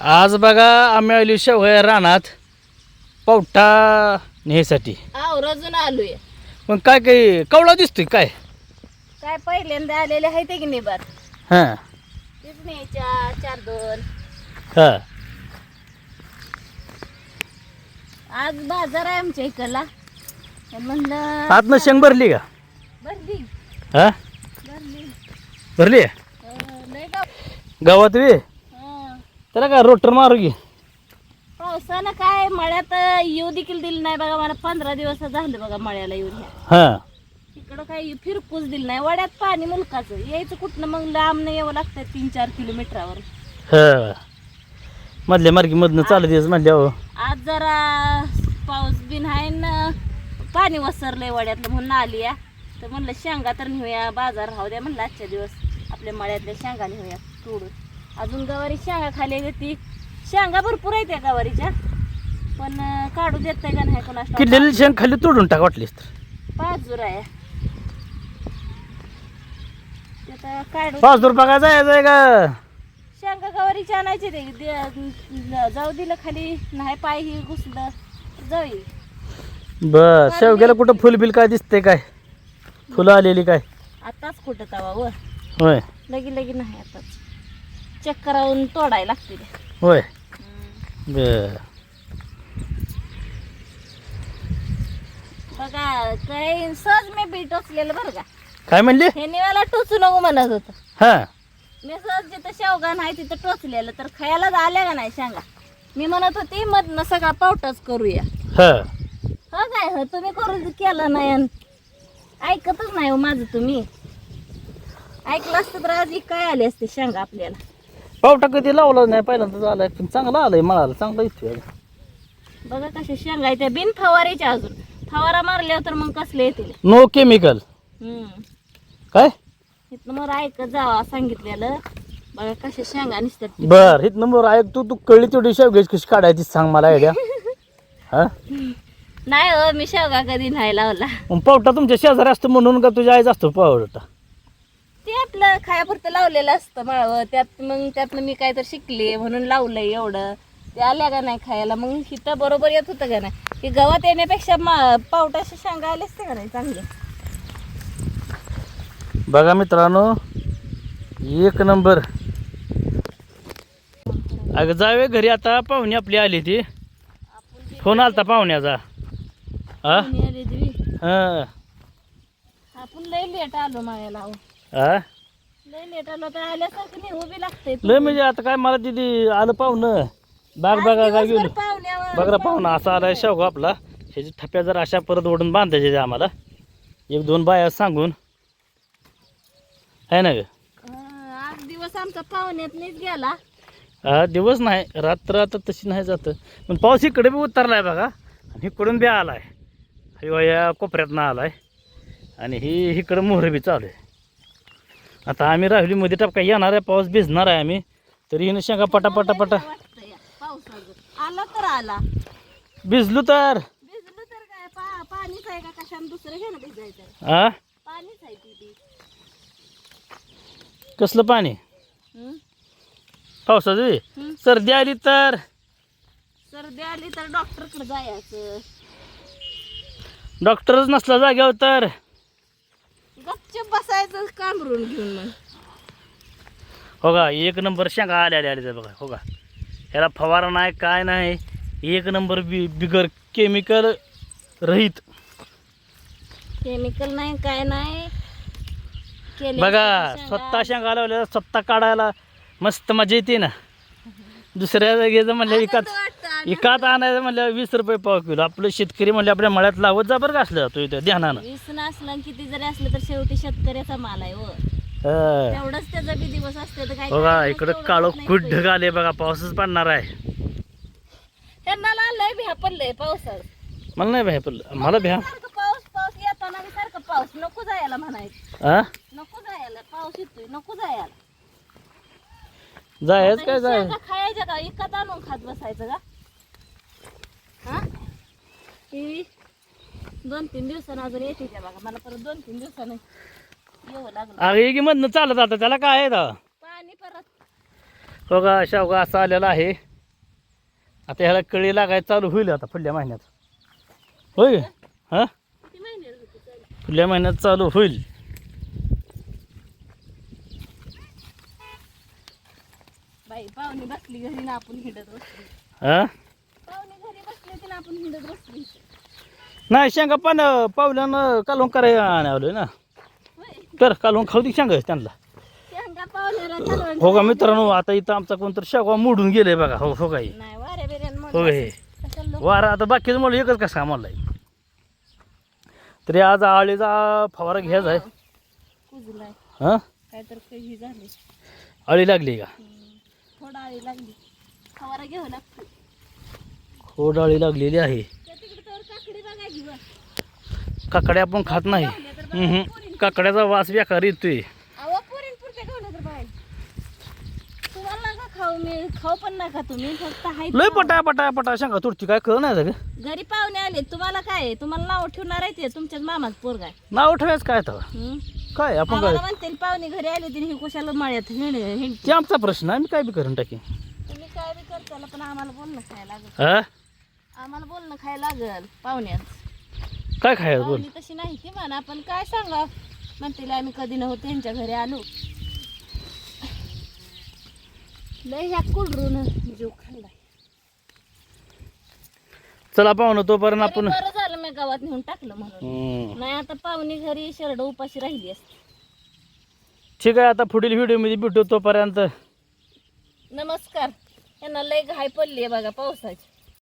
आज बघा आम्ही आलो शेवया रानात पावटा न्यायसाठी. आवरजून आलोय. पण काय काही कवळा दिसतोय काय? काय पहिल्यांदा आलेले आहे ते की नाही बर हां. तेच न्यायच्या चार दोन. हां. आज बाजार आहे आमच्या इकडला. तर म्हणलं आतनं शेंग भरली का? भरली. हां? भरली. भरली? अं, लय गाव गावात वे. त्याला काय रोटर मारू की? पावसानं काय मळ्यात येऊ देखील दिली नाही बघा मला पंधरा दिवस झालं बघा मळ्याला येऊन ह्या. हां. इकडं काही फिरकूच दिलं नाही वड्यात पाणी मुलकाचं. यायचं कुठनं मग लांब नाही यावं लागतं तीन चार किलोमीटरावर. हां. मधल्या मार्गीमधनं चालत यायचं म्हणल्यावर. आज जरा पाऊस बिन आहे न पाणी वसरलंय वड्यातलं म्हणून आली या. तर म्हणलं शेंगा तर नेऊया बाजार राहू द्या म्हणलं आजच्या दिवस. आपल्या मळ्यातल्या शेंगा नेऊया तोडून. अजून गवारी शेंगा खाली ती. शेंगा भरपूर आहेत त्या गवारीच्या. पण काढू देत नाही का नाही ठाऊक. किडलेली शेंग खाली तोडून टाक वाटलीस तर. पाच जुरा आहे. ते आता काढू पाच रुपये काय जायचं आहे का शेंगा गवारीची आणायची ते. दे- जाऊ दिलं खाली. नाही पाय ही घुसलं. जाऊ. बर शेवग्याला कुठं फुल बिल काय दिसते काय? फुलं आलेली काय? आताच कुठं तवा व. होय. लगी लगी नाही आताच. चेक करावून तोडायला लागते. होय. बर. बघा काय सहज मी बी टोचलेलं बरं का? काय म्हणली? हे निवाला टोचू नको म्हणत होतं. हां. मी सहज जिथं शेवगा नाही तिथं टोचलेलं. तर खायलाच आल्या का नाही सांगा? मी म्हणत होती मधनं सगळा पावटाच करूया. हां. हो काय हो? तुम्ही करून केलं नाही ऐकतच नाही हो माझं तुम्ही. ऐकलं असतं तर आज ही काय आली असते शेंगा आपल्याला. पावटा कधी लावला नाही पहिल्यांदा आलाय. पण चांगला आलाय मळाला चांगला इथे बघा कशा शेंगा त्या. बिन फवारीच्या अजून. फवारा मारल्यावर तर मग कसले येतील? नो केमिकल हम्म. काय? इथनं मग ऐकत जावा सांगितलेलं. बघा कशा शेंगा निसतात बर हित नंबर ऐक तू तू कळली तेवढी शेवग्याची कशी काढायची सांग मला आयडिया. हा? नाही हो मी शेवगा कधी नाही लावला. मग पावटा तुमच्या शेजारी असतो म्हणून का तुझ्या आईच असतो पावटा? आपलं खायापुरतं लावलेलं असतं माळवं? त्यात मग त्यातनं मी काय तर शिकले म्हणून लावलंय एवढं. ते आल्या का नाही खायला? मग हिथं बरोबर येत होतं का नाही? की गवत येण्यापेक्षा मा पावटाच्या शेंगा आले असते का नाही? चांगले. बघा मित्रांनो एक नंबर. अगं जावे घरी. आता पाहुणे आपली आली ती. फोन आलता पाहुण्याचा. हा हा. आपण लय लेट आलो मायाला. हा लय लेट आलो तर आल्यासारखं नाही उभी लागते लय म्हणजे आता काय मला तिथे आलं पाहुणं. बाग बघा काय गेलो पाहुण्यावर बघा पाहुणा असा आलाय शेवगा आपला. ह्याची थप्या जर अशा परत ओढून बांधायचे आम्हाला. एक दोन बाया सांगून. आहे ना ग? आज दिवस आमचा पाहुण्यात नाहीच गेला. हा दिवस नाही रात्र आता तशी नाही जात. पण पाऊस इकडे बी उतरलाय बघा आणि इकडून बी आलाय. ह्यो या कोपऱ्यातनं आलाय. आणि ही इकडं मोहर बी चालू आहे. आता आम्ही राहुलीमध्ये टपका येणार आहे पाऊस भिजणार आहे आम्ही. तरी हिनं शेंगा पटा पटा पटा. आला तर आला. भिजलो तर. भिजलं तर काय? पा पाणीच आहे का कशाने? दुसरं घे ना भिजायचं. हा पाणीच आहे ती बी. कसलं पाणी? हं? पावसाचं. सर्दी आली तर. सर्दी आली तर डॉक्टरकडे जायचं. डॉक्टरच नसला जाग्यावर तर. गपचूप बसायचं कांबरून घेऊन मग. हो का एक नंबर शेंगा आल्या आल्या आल्या बघा हो का. ह्याला फवारा नाही काय नाही एक नंबर बी बिगर केमिकल रहित. केमिकल नाही काय नाही. केले बघा स्वतः शेंगा लावल्या स्वतः काढायला मस्त मजा येते ना. दुसऱ्या जागेचं म्हणलं विकत. विकत आणायचं म्हणलं वीस रुपये पाव किलो. आपलं शेतकरी म्हणलं आपल्या मळ्यात लावत जा बरं का असलं तो इथं ध्यानानं. वीस नसलं आणि किती जरी असलं तर शेवटी शेतकऱ्याचा माल आहे हो. हा. तेवढंच त्याचा बी दिवस असते तर काय बघा करायचं? इकडं तेवढंच काळो नाही. ढग आले बघा पाऊसच पडणार आहे. त्यांना लय भ्या पडलंय पावसात. मला नाही भ्या पडलं. मला भ्या. सारखं पाऊस पाऊस येताना बी सारखं पाऊस. नको जायला म्हणायचं. हा नको जायला. पाऊस येतोय. नको जायला. जायच काय जाय शेंगा खायच्या का? इकत आणून खात बसायचं का? हा? ही दोन तीन दिवसानं अजून येते त्या बघा. मला परत दोन तीन दिवसानं येऊ लागलं. अगे की मधनं चालत आता. त्याला काय आहे आता पाणी परत. हो का शेवगा असा आलेला आहे. आता ह्याला कळी लागायला चालू होईल आता पुढल्या महिन्यात. होय? हां? किती महिने होते चालू? पुढल्या महिन्यात चालू होईल. बाई पाहुणे बसली घरी ना आपण हिंडत बसली. हां? आपण हिंडत बसली नाही शेंगा पण पावल्यानं कालवून करायला आणावलं ना. कर कालवून खाऊ दे शेंगा त्यांना. शेंगा हो का मित्रांनो आता इथं आमचा कोणतरी शेगवा मोडून गेले बघा. हो हो काही नाही वाऱ्या बिऱ्यान हो हे वारा आता बाकीचं मला एकच कसा मला तरी आज आळीचा फवारा घ्यायचा आहे. कुजलाय. हां? काय तर काही झाले. आळी लागली का? थोडा आळी लागली. फवारा लागतो. खोड आळी लागलेली आहे. काकड्या आपण खात नाही. काकड्याचा वास बेकार येतोय. खाऊ मी खाऊ पण नका तुम्ही फक्त हाय लय पटा पटा पटा शेंगा तुरती काय कळ नाही घरी पाहुणे आले तुम्हाला काय? तुम्हाला नाव ठेवणार आहे ते तुमच्याच मामाच पोरगा आहे. नाव ठेवायचं काय तर? काय आपण काय म्हणते पाहुणे घरी आले तरी हे कुशाला मळ्यात हिंड आमचा प्रश्न आहे मी काय बी करून टाकी तुम्ही काय बी करताला पण आम्हाला बोलणं लागल? हा? आम्हाला बोलणं खायला लागल पाहुण्यात. काय खायचं बोल? पाहुणी तशी नाही की म्हणा आपण काय सांगा? म्हणतील आम्ही कधी नव्हतो त्यांच्या घरी आलो. लय ह्या कुडरून जीव खाल्लाय. चला पाहुणं तोपर्यंत तरी आपण बरं झालं मी गावात नेऊन टाकलं म्हणून. हम्म. नाही आता पाहुणी घरी शरड उपाशी राहिली असते. ठीक आहे आता पुढील व्हिडिओमध्ये भेटू तोपर्यंत. नमस्कार. यांना लय घाय पडली आहे बघा पावसाची.